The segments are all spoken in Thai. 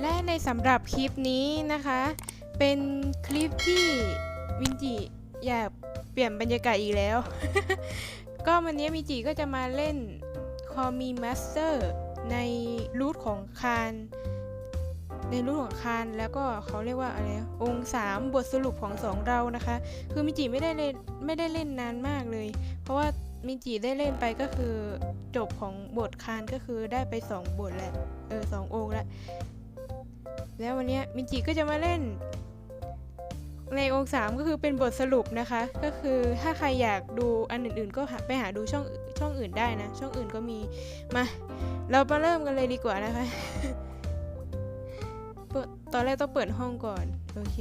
และในสำหรับคลิปนี้นะคะ เป็นคลิปที่วินจิอยากเปลี่ยนบรรยากาศอีกแล้ว ก็วันนี้มินจิก็จะมาเล่นคอมีมาสเตอร์ในรูทของคานในรูทของคานแล้วก็เขาเรียกว่าอะไรองค์สามบทสรุปของสองเรานะคะ คือมิจิไม่ได้เล่นไม่ได้เล่นนานมากเลย เพราะว่ามิจิได้เล่นไปก็คือจบของบทคานก็คือได้ไปสองบทแหละเออสององค์แล้ว แล้ววันนี้มินจิก็จะมาเล่นในองค์สามก็คือเป็นบทสรุปนะคะ ก็คือถ้าใครอยากดูอันอื่นๆ ก็ไปหาดูช่องช่องอื่นได้นะ ช่องอื่นก็มีมา เรามาเริ่มกันเลยดีกว่านะคะเปิดตอนแรกต้องเปิดห้องก่อน โอเค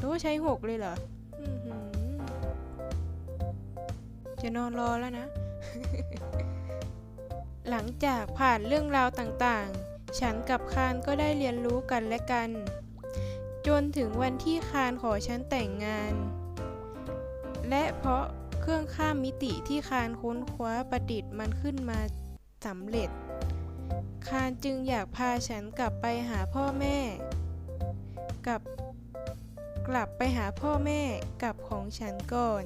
โอ้ใช้หกเลยเหรออจะนอนรอแล้วนะ หลังจากผ่านเรื่องราวต่างๆ ฉันกับคานก็ได้เรียนรู้กันและกัน จนถึงวันที่คานขอฉันแต่งงาน และเพราะเครื่องข้ามมิติที่คานค้นคว้าประดิษฐ์มันขึ้นมาสำเร็จ คานจึงอยากพาฉันกลับไปหาพ่อแม่ กับกลับไปหาพ่อแม่กับของฉันก่อน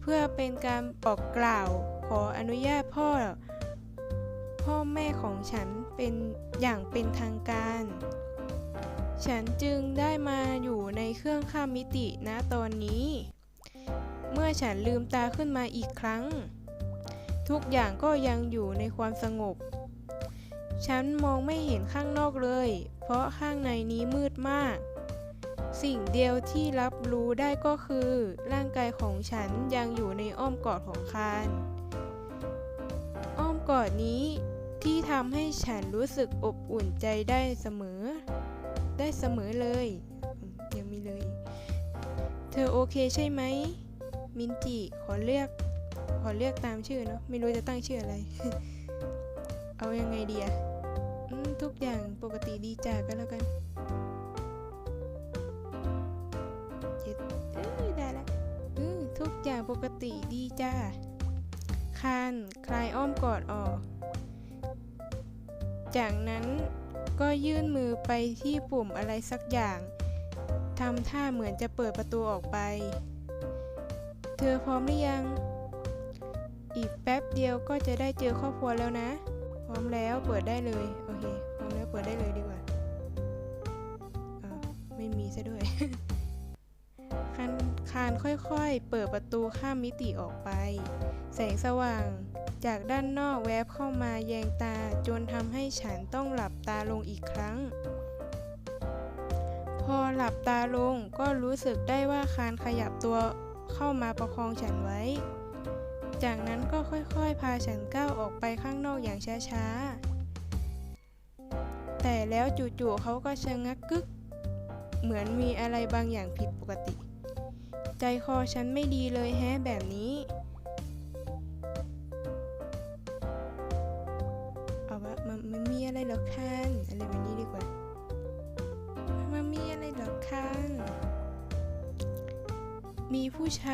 เพื่อเป็นการบอกกล่าวขออนุญาตพ่อ พ่อแม่ของฉันเป็นอย่างเป็นทางการ ฉันจึงได้มาอยู่ในเครื่องข้ามมิติณตอนนี้ เมื่อฉันลืมตาขึ้นมาอีกครั้ง ทุกอย่างก็ยังอยู่ในความสงบ ฉันมองไม่เห็นข้างนอกเลย เพราะข้างในนี้มืดมากสิ่งเดียวที่รับรู้ได้ก็คือ ร่างกายของฉันยังอยู่ในอ้อมกอดของคาน อ้อมกอดนี้ ที่ทำให้ฉันรู้สึกอบอุ่นใจได้เสมอ ได้เสมอเลย ยังมีเลย เธอโอเคใช่ไหม มินจิขอเรียก ขอเรียกตามชื่อเนาะ ไม่รู้จะตั้งชื่ออะไร เอายังไงดีอะทุกอย่างปกติดีจ้าก็แล้วกันเจ็ดเอ้ยได้ละทุกอย่างปกติดีจ้าคานคลายอ้อมกอดออก จากนั้นก็ยื่นมือไปที่ปุ่มอะไรสักอย่างทำท่าเหมือนจะเปิดประตูออกไป เธอพร้อมหรือยัง อีกแป๊บเดียวก็จะได้เจอครอบครัวแล้วนะ พร้อมแล้วเปิดได้เลย โอเค พร้อมแล้วเปิดได้เลยดีกว่าอาไม่มีซะด้วยคานคานค่อยๆ เปิดประตูข้ามมิติออกไป แสงสว่าง จากด้านนอกแวบเข้ามาแยงตาจนทำให้ฉันต้องหลับตาลงอีกครั้ง พอหลับตาลงก็รู้สึกได้ว่าคานขยับตัวเข้ามาประคองฉันไว้ จากนั้นก็ค่อยๆ พาฉันก้าวออกไปข้างนอกอย่างช้าๆ แต่แล้วจู่ๆเขาก็ชะงักกึก เหมือนมีอะไรบางอย่างผิดปกติ ใจคอฉันไม่ดีเลยแฮะแบบนี้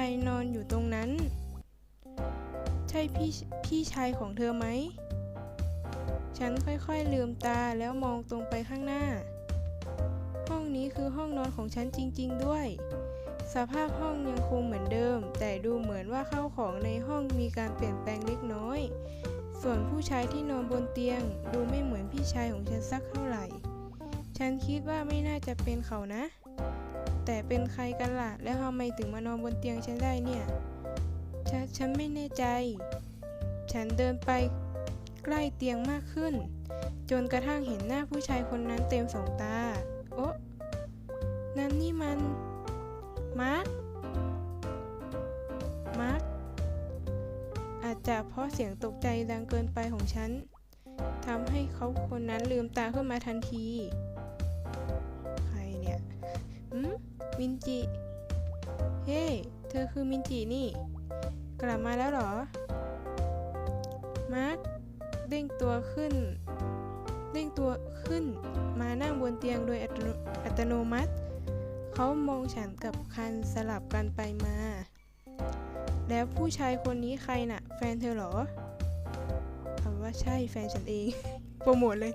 ายนอนอยู่ตรงนั้น ใช่พี่พี่ชายของเธอไหม ฉันค่อยๆลืมตาแล้วมองตรงไปข้างหน้า ห้องนี้คือห้องนอนของฉันจริง ๆ ด้วย สภาพห้องยังคงเหมือนเดิม แต่ดูเหมือนว่าข้าวของในห้องมีการเปลี่ยนแปลงเล็กน้อย ส่วนผู้ชายที่นอนบนเตียง ดูไม่เหมือนพี่ชายของฉันสักเท่าไหร่ ฉันคิดว่าไม่น่าจะเป็นเขานะ แต่เป็นใครกันล่ะ แล้วทำไมถึงมานอนบนเตียงฉันได้เนี่ย ฉฉันไม่แน่ใจ ฉันเดินไปใกล้เตียงมากขึ้น จนกระทั่งเห็นหน้าผู้ชายคนนั้นเต็มสองตา โอ๊ะ นั่นนี่มัน มาร์ค มาร์ค อาจจะเพราะเสียงตกใจดังเกินไปของฉันทำให้เขาคนนั้นลืมตาขึ้นมาทันที ใครเนี่ยหืม มินจิ เฮ้เธอคือมินจินี่ กลับมาแล้วหรอ มาร์คเด้งตัวขึ้น เด้งตัวขึ้น มานั่งบนเตียงโดยอัตโนมัติ เขามองฉันกับคันสลับกันไปมา แล้วผู้ชายคนนี้ใครน่ะ แฟนเธอเหรอคำว่าใช่แฟนฉันเอง โปรโมทเลย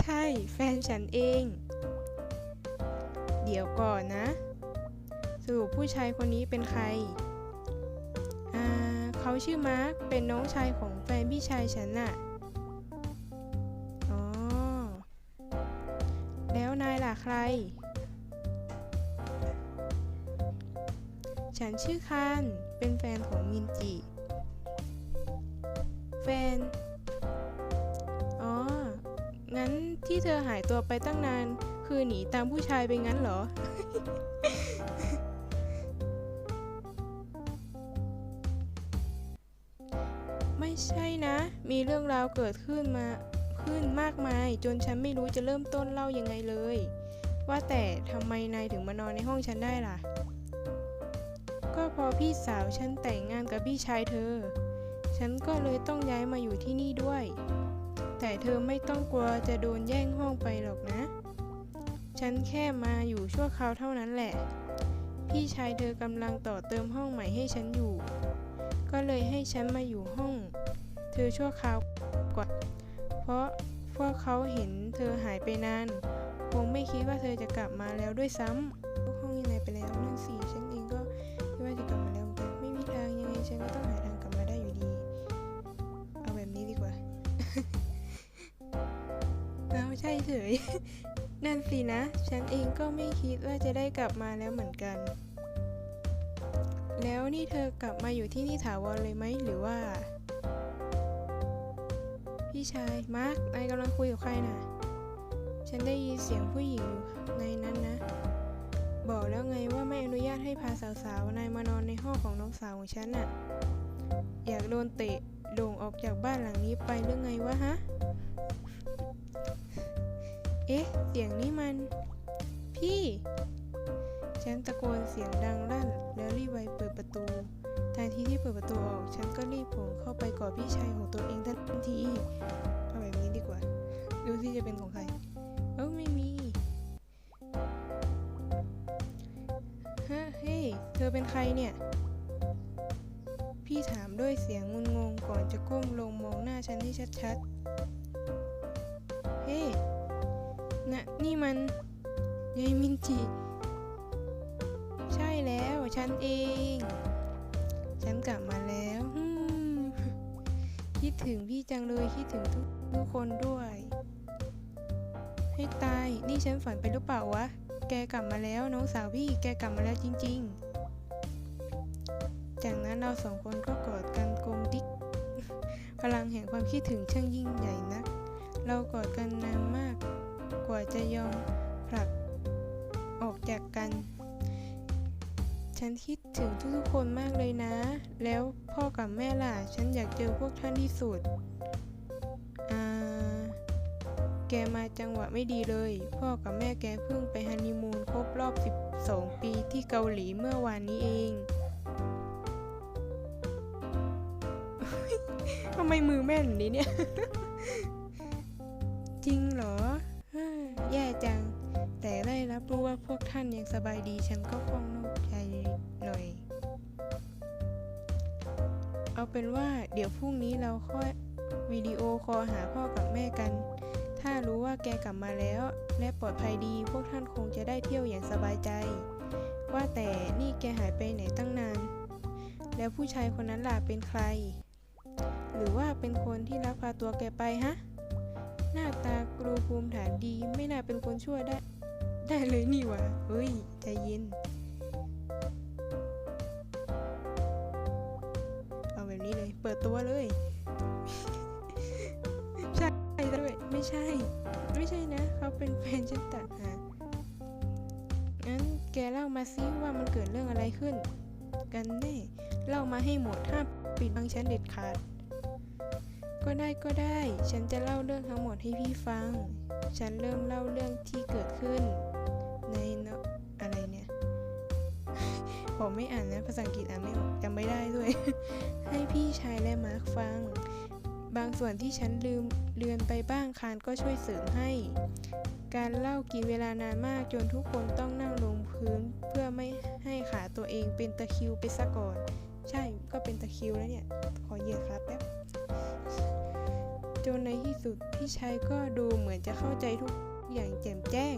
ใช่แฟนฉันเอง ดี๋ยวก่อนนะ สรุปผู้ชายคนนี้เป็นใคร อ่า เขาชื่อมาร์ค เป็นน้องชายของแฟนพี่ชายฉันน่ะ อ๋อ แล้วนายล่ะใคร ฉันชื่อคาน เป็นแฟนของมินจิ แฟน อ๋อ งั้นที่เธอหายตัวไปตั้งนาน คือหนีตามผู้ชายไปงั้นเหรอ ไม่ใช่นะ มีเรื่องราวเกิดขึ้นมาขึ้นมากมาย จนฉันไม่รู้จะเริ่มต้นเล่ายังไงเลย ว่าแต่ทำไมนายถึงมานอนในห้องฉันได้ล่ะ ก็พอพี่สาวฉันแต่งงานกับพี่ชายเธอ ฉันก็เลยต้องย้ายมาอยู่ที่นี่ด้วย แต่เธอไม่ต้องกลัวจะโดนแย่งห้องไปหรอกนะ ฉันแค่มาอยู่ชั่วคราวเท่านั้นแหละ พี่ชายเธอกำลังต่อเติมห้องใหม่ให้ฉันอยู่ ก็เลยให้ฉันมาอยู่ห้อง เธอชั่วคราวกว่า เพราะพวกเขาเห็นเธอหายไปนาน คงไม่คิดว่าเธอจะกลับมาแล้วด้วยซ้ำห้องยังไงไปแล้วนั่นสิฉันเองก็คิดว่าจะกลับมาแล้วไม่มีทางยังไงฉันก็ต้องหาทางกลับมาได้อยู่ดี เอาแบบนี้ดีกว่า เอาใช่เฉย นั่นสินะ ฉันเองก็ไม่คิดว่าจะได้กลับมาแล้วเหมือนกัน แล้วนี่เธอกลับมาอยู่ที่นี่ถาวรเลยไหมหรือว่า พี่ชาย มาร์กนายกำลังคุยกับใครน่ะ ฉันได้ยินเสียงผู้หญิงอยู่ในนั้นนะ บอกแล้วไงว่าไม่อนุญาตให้พาสาวๆนายมานอนในห้องของน้องสาวของฉันน่ะ อยากโดนเตะโด่งออกจากบ้านหลังนี้ไปหรือไงวะฮะ เอ๊ะ เสียงนี้มัน พี่ ฉันตะโกนเสียงดังลั่น แล้วรีบไวเปิดประตู ทันทีที่เปิดประตูออก ฉันก็รีบโผล่เข้าไปกอดพี่ชายของตัวเองทันทีเอาแบบนี้ดีกว่า ดูที่จะเป็นของใคร เอ้าไม่มีฮะเฮ้ยเธอเป็นใครเนี่ย พี่ถามด้วยเสียงงุนงงก่อนจะก้มลงมองหน้าฉันให้ชัดๆ เฮ้ นะนี่มันยายมินจิ ใช่แล้วฉันเอง ฉันกลับมาแล้วคิดถึงพี่จังเลยคิดถึงทุกทุกคนด้วย ให้ตายนี่ฉันฝันไปหรือเปล่าวะ แกกลับมาแล้วน้องสาวพี่แกกลับมาแล้วจริง ๆ จากนั้นเราสองคนก็กอดกันกลมดิ๊กพลังแห่งความคิดถึงช่างยิ่งใหญ่นัก เรากอดกันนานมาก กว่าจะยอมผลักออกจากกัน ฉันคิดถึงทุกๆคนมากเลยนะ แล้วพ่อกับแม่ล่ะ ฉันอยากเจอพวกท่านที่สุด อ่า แกมาจังหวะไม่ดีเลย พ่อกับแม่แกเพิ่งไปฮันนีมูนครบรอบ 12 ปีที่เกาหลีเมื่อวานนี้เองทำไมมือแม่นนี้เนี่ย จริงเหรอ แย่จัง แต่ได้รับรู้ว่าพวกท่านยังสบายดีฉันก็คล่องโล่งใจหน่อย เอาเป็นว่าเดี๋ยวพรุ่งนี้เราค่อยวิดีโอคอลหาพ่อกับแม่กัน ถ้ารู้ว่าแกกลับมาแล้ว และปลอดภัยดีพวกท่านคงจะได้เที่ยวอย่างสบายใจ ว่าแต่นี่แกหายไปไหนตั้งนาน แล้วผู้ชายคนนั้นล่ะเป็นใคร หรือว่าเป็นคนที่ลักพาตัวแกไปฮะ หน้าตากรูภูมิฐานดี ไม่น่าเป็นคนชั่วได้ ได้เลยนี่หวะเฮ้ย ใจเย็น เอาแบบนี้เลย เปิดตัวเลยใช่ด้วย ไม่ใช่ ไม่ใช่นะ เขาเป็นแฟนฉันต่างหากงั้นแกเล่ามาซิว่ามันเกิดเรื่องอะไรขึ้น กันแน่ เล่ามาให้หมดห้ามปิดบังฉันเด็ดขาด ก็ได้ก็ได้ ฉันจะเล่าเรื่องทั้งหมดให้พี่ฟัง ฉันเริ่มเล่าเรื่องที่เกิดขึ้น ในเนอะอะไรเนี่ย ผมไม่อ่านนะ ภาษาอังกฤษอ่านไม่ออกจำไม่ได้ด้วย ให้พี่ชายและมาร์คฟัง บางส่วนที่ฉันลืมเลือนไปบ้างคานก็ช่วยเสริมให้ การเล่ากินเวลานานมากจนทุกคนต้องนั่งลงพื้นเพื่อไม่ให้ขาตัวเองเป็นตะคิวไปซะก่อน ใช่ก็เป็นตะคิวแล้วเนี่ย ขอเหยียดขาแป๊บ จนในที่สุดพี่ชายก็ดูเหมือนจะเข้าใจทุกอย่างแจ่มแจ้ง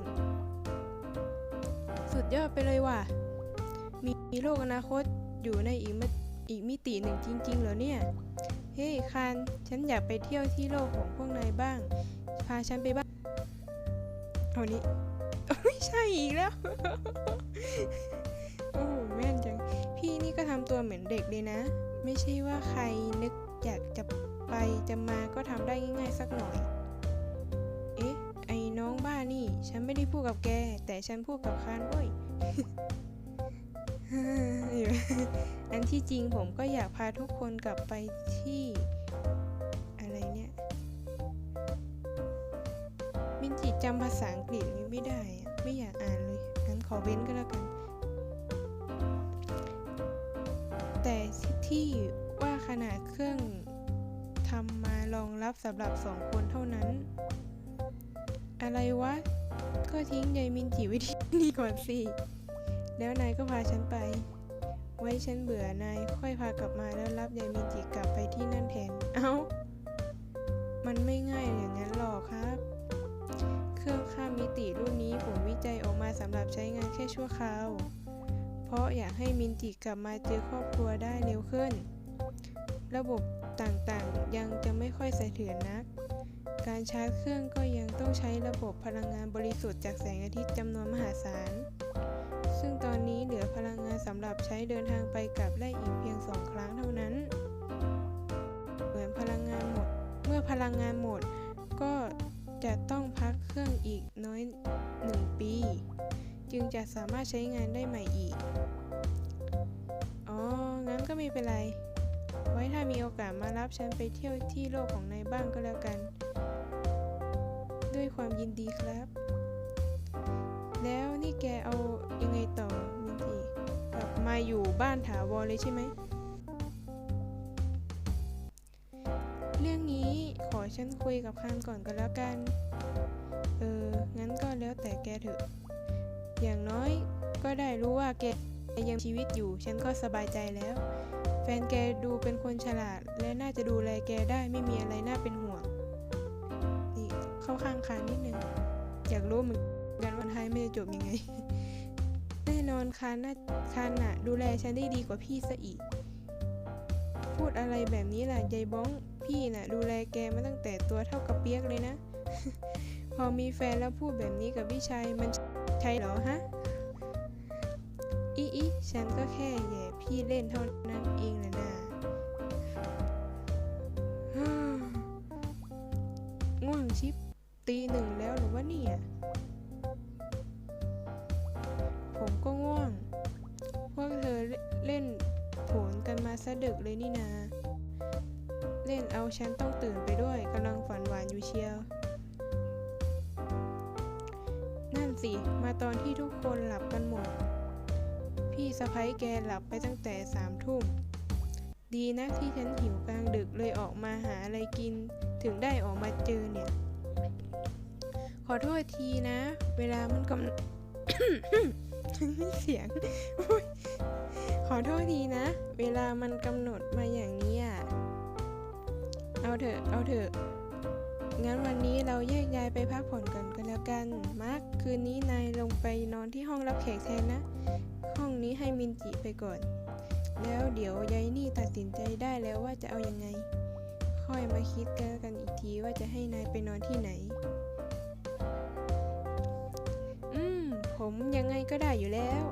สุดยอดไปเลยว่ะ มีโลกอนาคตอยู่ในอีกมิอีกมิติหนึ่งจริง ๆ เหรอเนี่ย เฮ้ยคานฉันอยากไปเที่ยวที่โลกของพวกนายบ้าง พาฉันไปบ้างเอานี้ไม่ใช่อีกแล้ว โอ้โหแม่นจัง พี่นี่ก็ทำตัวเหมือนเด็กเลยนะ ไม่ใช่ว่าใครนึกอยากจะ ไปจะมาก็ทำได้ง่ายๆสักหน่อย เอ๊ะ ไอ้น้องบ้านี่ ฉันไม่ได้พูดกับแก แต่ฉันพูดกับคานเว้ยอันที่จริงผมก็อยากพาทุกคนกลับไปที่ อะไรเนี่ย มินจิจำภาษาอังกฤษนี้ไม่ได้อะไม่อยากอ่านเลยงั้นขอเว้นก็แล้วกัน แต่ที่ว่าขนาดเครื่อง ทำมารองรับสำหรับสองคนเท่านั้น อะไรวะ ก็ทิ้งยายมินจิไว้ที่นี่ก่อนสิ แล้วนายก็พาฉันไป ไว้ฉันเบื่อนายค่อยพากลับมาแล้วรับยายมินจิกลับไปที่นั่นแทน เอ้า มันไม่ง่ายอย่างนั้นหรอกครับ เครื่องข้ามมิติรุ่นนี้ผมวิจัยออกมาสำหรับใช้งานแค่ชั่วคราว เพราะอยากให้มินจิกลับมาเจอครอบครัวได้เร็วขึ้น ระบบ ต่างๆ ยังจะไม่ค่อยเสถียรนัก การชาร์จเครื่องก็ยังต้องใช้ระบบพลังงานบริสุทธิ์จากแสงอาทิตย์จำนวนมหาศาล ซึ่งตอนนี้เหลือพลังงานสำหรับใช้เดินทางไปกลับได้อีกเพียงสองครั้งเท่านั้น เหมือนพลังงานหมด เมื่อพลังงานหมด ก็จะต้องพักเครื่องอีกน้อยหนึ่งปี จึงจะสามารถใช้งานได้ใหม่อีก อ๋อ งั้นก็ไม่เป็นไร ไว้ถ้ามีโอกาสมารับฉันไปเที่ยวที่โลกของนายบ้างก็แล้วกัน ด้วยความยินดีครับ แล้วนี่แกเอายังไงต่อมินทีกลับมาอยู่บ้านถาวรเลยใช่ไหม เรื่องนี้ขอฉันคุยกับคานก่อนก็แล้วกัน เออ งั้นก็แล้วแต่แกเถอะ อย่างน้อยก็ได้รู้ว่าแกยังชีวิตอยู่ ฉันก็สบายใจแล้ว แฟนแกดูเป็นคนฉลาด และน่าจะดูแลแกได้ไม่มีอะไรน่าเป็นห่วงนี่เข้าข้างคานนิดนึง อยากรู้เหมือนกันวันท้ายไม่จะจบยังไง แน่นอนคานน่าคานน่ะ ดูแลฉันได้ดีกว่าพี่ซะอีก พูดอะไรแบบนี้ล่ะยายบ้องพี่น่ะ ดูแลแกมาตั้งแต่ตัวเท่ากับเปียกเลยนะ พอมีแฟนแล้วพูดแบบนี้กับพี่ชายมันใช่เหรอฮะอีอีฉันก็แค่แย่ พี่เล่นเท่านั้นเองนะนะง่วงชิปตีหนึ่งแล้วหรือว่าเนี่ยผมก็ง่วง พวกเธอเล่นโผนกันมาซะดึกเลยนี่นาเล่นเอาฉันต้องตื่นไปด้วยกำลังฝันหวานอยู่เชียว นั่นสิ มาตอนที่ทุกคนหลับกันหมด พี่สะพ้ยแกหลับไปตั้งแต่สามทุ่ม ดีนะที่ฉันหิวกลางดึกเลยออกมาหาอะไรกิน ถึงได้ออกมาเจอเนี่ย ขอโทษทีนะ เวลามันกำเสียง ขอโทษทีนะ เวลามันกำหนดมาอย่างนี้อะ เอาเถอะ เอาเถอะงั้นวันนี้เราแยกย้ายไปพักผ่อนกันกันแล้วกัน มาร์คคืนนี้นายลงไปนอนที่ห้องรับแขกแทนนะ ห้องนี้ให้มินจิไปก่อน แล้วเดี๋ยวยายนี่ตัดสินใจได้แล้วว่าจะเอาอยังไง ค่อยมาคิดกันกันอีกทีว่าจะให้นายไปนอนที่ไหน อืม ผมยังไงก็ได้อยู่แล้ว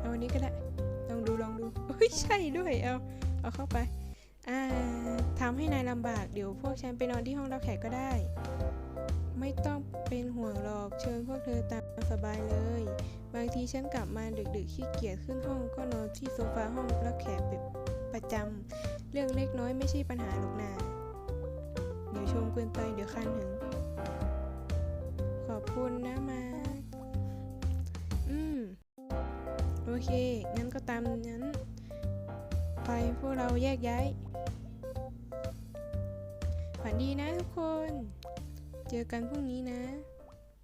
เอาอันนี้ก็ได้ ลองดูลองดูเฮ้ยใช่ด้วยเอา เอาเข้าไป อ่าทำให้นายลำบาก เดี๋ยวพวกฉันไปนอนที่ห้องรับแขกก็ได้ ไม่ต้องเป็นห่วงหรอกเชิญพวกเธอตามสบายเลย บางทีฉันกลับมาดึกๆขี้เกียจขึ้นห้องก็นอนที่โซฟาห้องรับแขกเป็นประจำเรื่องเล็กน้อยไม่ใช่ปัญหาหรอกนาเดี๋ยวชมเกินไปเดี๋ยวคันถึงขอบคุณนะมาอืม โอเค งั้นก็ตามนั้น ไปพวกเราแยกย้าย ฝันดีนะทุกคน เจอกันพรุ่งนี้นะ